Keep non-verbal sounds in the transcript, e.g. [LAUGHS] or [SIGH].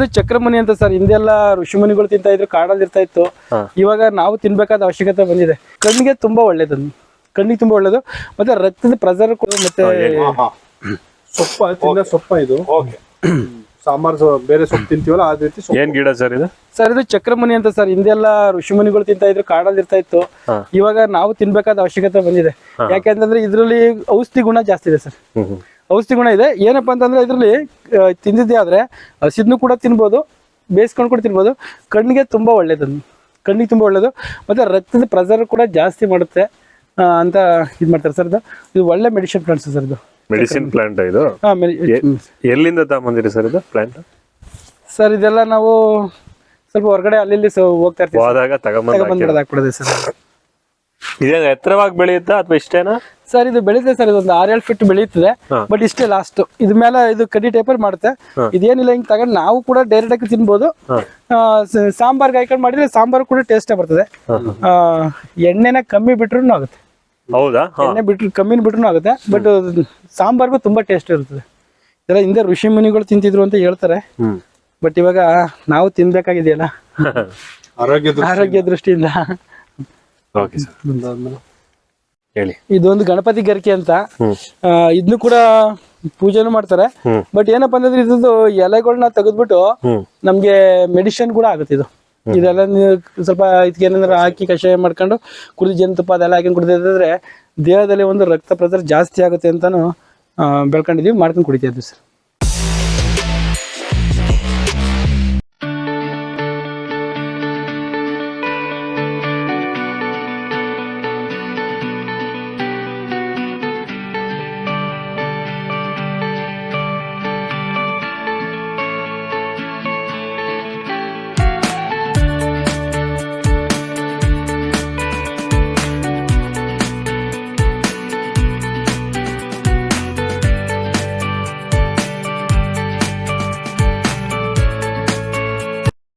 ಇದು ಚಕ್ರಮುನಿ ಅಂತ ಸರ್ ಹಿಂದೆಲ್ಲ ಋಷಿಮುನಿಗಳು ತಿಂತಾ ಇದ್ರು ಕಾಡಲ್ಲಿ ಇರ್ತಾ ಇತ್ತು. ಇವಾಗ ನಾವು ತಿನ್ಬೇಕಾದ ಅವಶ್ಯಕತೆ ಬಂದಿದೆ. ಕಣ್ಣಿಗೆ ತುಂಬಾ ಒಳ್ಳೇದು ಕಣ್ಣಿಗೆ ತುಂಬಾ ಒಳ್ಳೇದು. ಮತ್ತೆ ರಕ್ತದ ಪ್ರೆಸರ್ ಕೂಡ ಮತ್ತೆ ಸೊಪ್ಪ ತಿನ್ನ ಸೊಪ್ಪ ಇದು. ಸಾಂಬಾರ್ ಬೇರೆ ಸೊಪ್ಪು ತಿಂತೀವಲ್ಲ ಅದೇ ರೀತಿ ಸೊಪ್ಪು. ಏನ್ ಗಿಡ ಸರ್ ಇದು? ಸರ್ ಇದು ಚಕ್ರಮುನಿ ಅಂತ ಸರ್ ಹಿಂದೆಲ್ಲ ಋಷಿಮುನಿಗಳು ತಿಂತಾ ಇದ್ರು ಕಾಡಲ್ಲಿ ಇರ್ತಾ ಇತ್ತು. ಇವಾಗ ನಾವು ತಿನ್ಬೇಕಾದ ಅವಶ್ಯಕತೆ ಬಂದಿದೆ. ಯಾಕೆಂತಂದ್ರೆ ಇದರಲ್ಲಿ ಔಷಧಿ ಗುಣ ಜಾಸ್ತಿ ಇದೆ ಸರ್. ಔಷಧಿ ಗುಣ ಇದೆ. ಏನಪ್ಪ ಅಂತಂದ್ರೆ ಇದರಲ್ಲಿ ತಿಂದಿದ್ದೆ ಆದ್ರೆ ಹಸಿದ್ನು ಕೂಡ ತಿನ್ಬೋದು ಬೇಯಿಸ್ಕೊಂಡು ಕೂಡ ತಿನ್ಬೋದು. ಕಣ್ಣಿಗೆ ತುಂಬಾ ಒಳ್ಳೇದು ಕಣ್ಣಿಗೆ ತುಂಬಾ ಒಳ್ಳೇದು. ಮತ್ತೆ ರಕ್ತದ ಪ್ರೆಸರ್ ಕೂಡ ಜಾಸ್ತಿ ಮಾಡುತ್ತೆ ಅಂತ ಇದು ಮಾಡ್ತಾರೆ ಸರ್ ಇದು. ಇದು ಒಳ್ಳೆ ಮೆಡಿಸಿನ್ ಪ್ಲಾಂಟ್ ಸರ್ ಇದು. ಮೆಡಿಸಿನ್ ಪ್ಲಾಂಟ್ ಇದು? ಎಲ್ಲಿಂದ ತಗೊಂಬಂದಿರಿ ಸರ್ ಇದು ಪ್ಲಾಂಟ್ ಸರ್ ಇದೆಲ್ಲ ನಾವು ಸ್ವಲ್ಪ ಹೊರಗಡೆ ಅಲ್ಲಿ ಹೋಗ್ತಾ ಇರ್ತೀವಿ ಹೋದಾಗ ತಗೊಂಬಂದ್ ಸರ್. ಇದೇನು ಎತ್ತರವಾಗಿ ಬೆಳೆಯುತ್ತಾ ಅಥವಾ ಇಷ್ಟೇನಾ? ಸರ್ ಇದು ಬೆಳೀತದೆ ಸರ್ ಇದೊಂದು ಆರೇಳು ಫೀಟ್ ಬೆಳೀತದೆ. ಬಟ್ ಇಷ್ಟೇ ಲಾಸ್ಟ್ ಇದ್ ಮೇಲೆ ಇದು ಕಡಿ ಟೇಪರ್ ಮಾಡುತ್ತೆ. ಇದೇನಿಲ್ಲ ಹಿಂಗ್ ತಗೊಂಡು ನಾವು ಕೂಡ ಡೈರೆಕ್ಟ್ ಆಗಿ ತಿನ್ಬೋದು. ಸಾಂಬಾರ್ ಸಾಂಬಾರ್ಗೆ ಹಾಕೊಂಡು ಮಾಡಿದ್ರೆ ಸಾಂಬಾರ್ ಕೂಡ ಟೇಸ್ಟ್ ಬರ್ತದೆ. ಆ, ಎಣ್ಣೆನ ಕಮ್ಮಿ ಬಿಟ್ರು ಆಗುತ್ತೆ. ಹೌದಾ? ಎಣ್ಣೆ ಬಿಟ್ರು ಕಮ್ಮಿ ಬಿಟ್ರು ಆಗುತ್ತೆ. ಬಟ್ ಸಾಂಬಾರ್ಗೂ ತುಂಬಾ ಟೇಸ್ಟ್ ಇರುತ್ತದೆ. ಇದೆಲ್ಲ ಹಿಂದೆ ಋಷಿ ಮುನಿಗಳು ತಿಂತಿದ್ರು ಅಂತ ಹೇಳ್ತಾರೆ. ಬಟ್ ಇವಾಗ ನಾವು ತಿನ್ಬೇಕಾಗಿದೆಯಲ್ಲ? [LAUGHS] ಆರೋಗ್ಯ ದೃಷ್ಟಿಯಿಂದ. ಓಕೆ ಸರ್ ಹೇಳಿ. ಇದೊಂದು ಗಣಪತಿ ಗರಿಕೆ ಅಂತ. ಇದನ್ನು ಕೂಡ ಪೂಜೆನೂ ಮಾಡ್ತಾರೆ. ಬಟ್ ಏನಪ್ಪಾ ಅಂತಂದ್ರೆ ಇದ್ರದ್ದು ಎಲೆಗಳನ್ನ ತೆಗೆದ್ಬಿಟ್ಟು ನಮ್ಗೆ ಮೆಡಿಸಿನ್ ಕೂಡ ಆಗುತ್ತೆ ಇದು. ಇದೆಲ್ಲ ಸ್ವಲ್ಪ ಇದಕ್ಕೆ ಏನಂದ್ರೆ ಹಾಕಿ ಕಷಾಯ ಮಾಡ್ಕೊಂಡು ಕುಡಿದು ಜೇನುತುಪ್ಪ ಅದೆಲ್ಲ ಹಾಕಿ ಕುಡಿದ್ರೆ ದೇಹದಲ್ಲಿ ಒಂದು ರಕ್ತ ಪ್ರಸರ ಜಾಸ್ತಿ ಆಗುತ್ತೆ ಅಂತಾನು ಆ, ಬೆಳ್ಕೊಂಡಿದೀವಿ ಮಾಡ್ಕೊಂಡು ಕುಡಿತಾ ಇದ್ವಿ ಸರ್